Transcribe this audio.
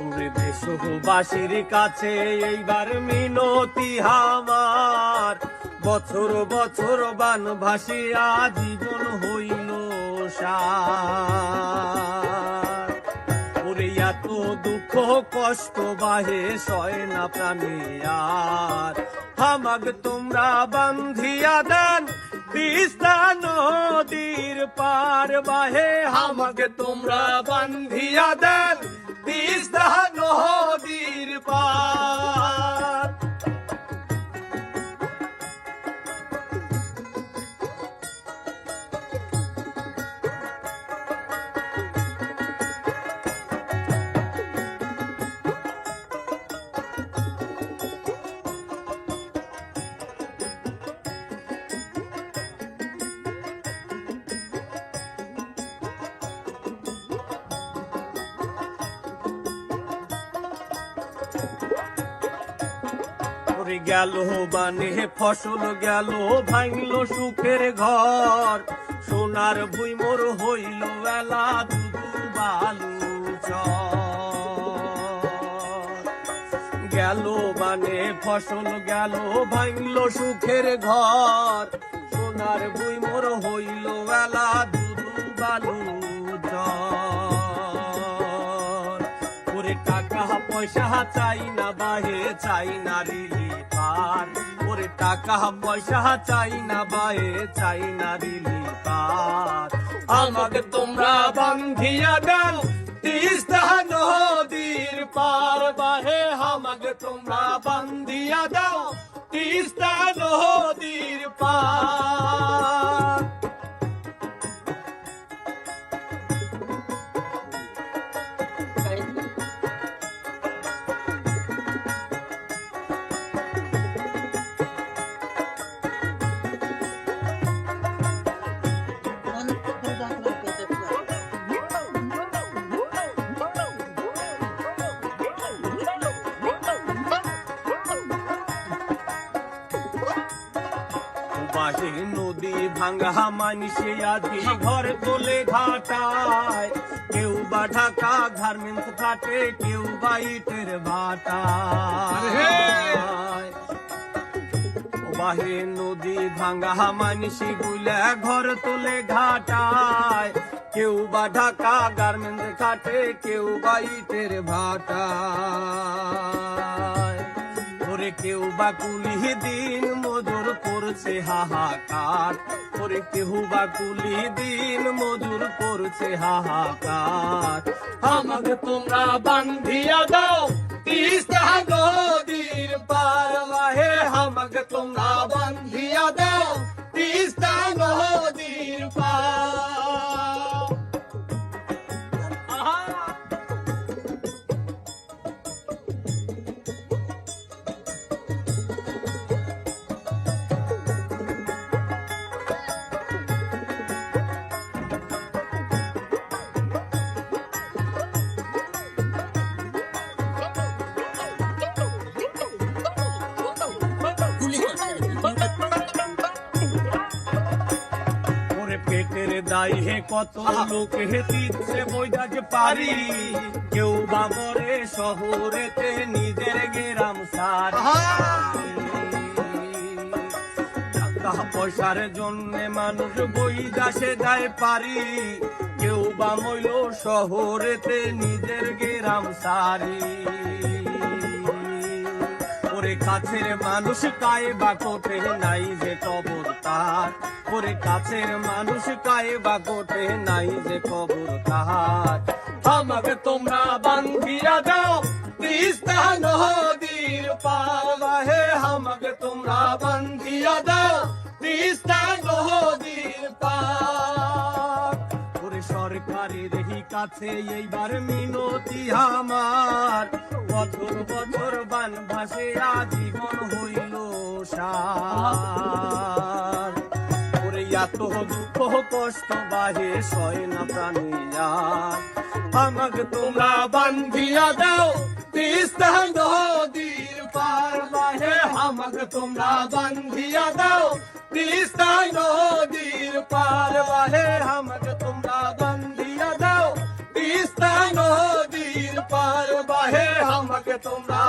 দেশবাসীর কাছে, এইবার মিনতি হামার। বছর বছর বান ভাসিয়া জীবন হইল ওরে দুঃখ কষ্ট বাহে সয় না প্রাণী আর। হামাগ তোমরা বান্ধিয়া দেন, তিস্তা নদীর পার বাহে। হামাগ তোমরা বান্ধিয়া দেন, তিস্তা নদীর গেল বানে, ফসল গেল, ভাঙল সুখের ঘর সোনার ভুইমোর হইল বেলা বালু। গেল বানে, ফসল গেল, ভাঙল সুখের ঘর সোনার ভুইমোর হইল বেলা দুদু বালু পয়সা চাই না, বাহে চাই না রিলি পার ওরে টাকা পয়সা চাই না, বাহে চাই না রিলি পার আমাকে তোমরা বান্ধিয়া দেন তিস্তা নদীর পার। বাহে আমাকে তোমরা বান্ধিয়া দাও তিস্তা বাহে নদী ভাঙ্গা মানসে আদি ঘর তোলে ঘাটায় কেউ বা ঢাকা গার্মেন্টস ঘাটে কেউ বা ইটের ভাটায়। বাহে নদী ভাঙ্গা মানসি গুলা ঘর তোলে ঘাটায়। কেউ বা ঢাকা গার্মেন্টস ঘাটে কেউ বা ইটের ভাটায়। ওরে কেউ বা কুলি দিন মজুর করছে হাহাকার। ওরে কেহু বা কুলি দিন মজুর করছে হাহাকার। আমাকে তোমরা বান্ধিয়া দাও, তিস্তা নদীর পার আমাকে তোমরা বান্ধিয়া হে কত লোক হে দিচ্ছে পারি। কেউ বা মরে শহরেতে নিজের গেরাম সার। পয়সার জন্য মানুষ বই দাসে যায় পারি। কেউ বা মইল শহরেতে নিজের গেরাম সারি। ওরে কাছের মানুষ কায়ে বা কোটে নাই যে কবর তার। ওরে কাছের মানুষ কায়ে বা গোটে নাই যে কবর তার আমাকে তোমরা বান্ধিয়া দাও তিস্তা নদীর পার আমাকে তোমরা বান্ধিয়া দাও তিস্তা নদীর সরকারের কাছে এইবার মিনতি আমার। বছর বছর বান ভাসে, আজীবন হইল সার। এত দুঃখ কষ্ট বাহে সয় না প্রাণী আর আমাকে তোমরা বান্ধিয়া দাও তিস্তা নদীর পার বাহে। আমাকে তোমরা বান্ধিয়া দাও তিস্তা নদীর পার বাহে। আমাকে তোমরা বান্ধিয়া দাও তিস্তা নদীর পার বাহে। তোমরা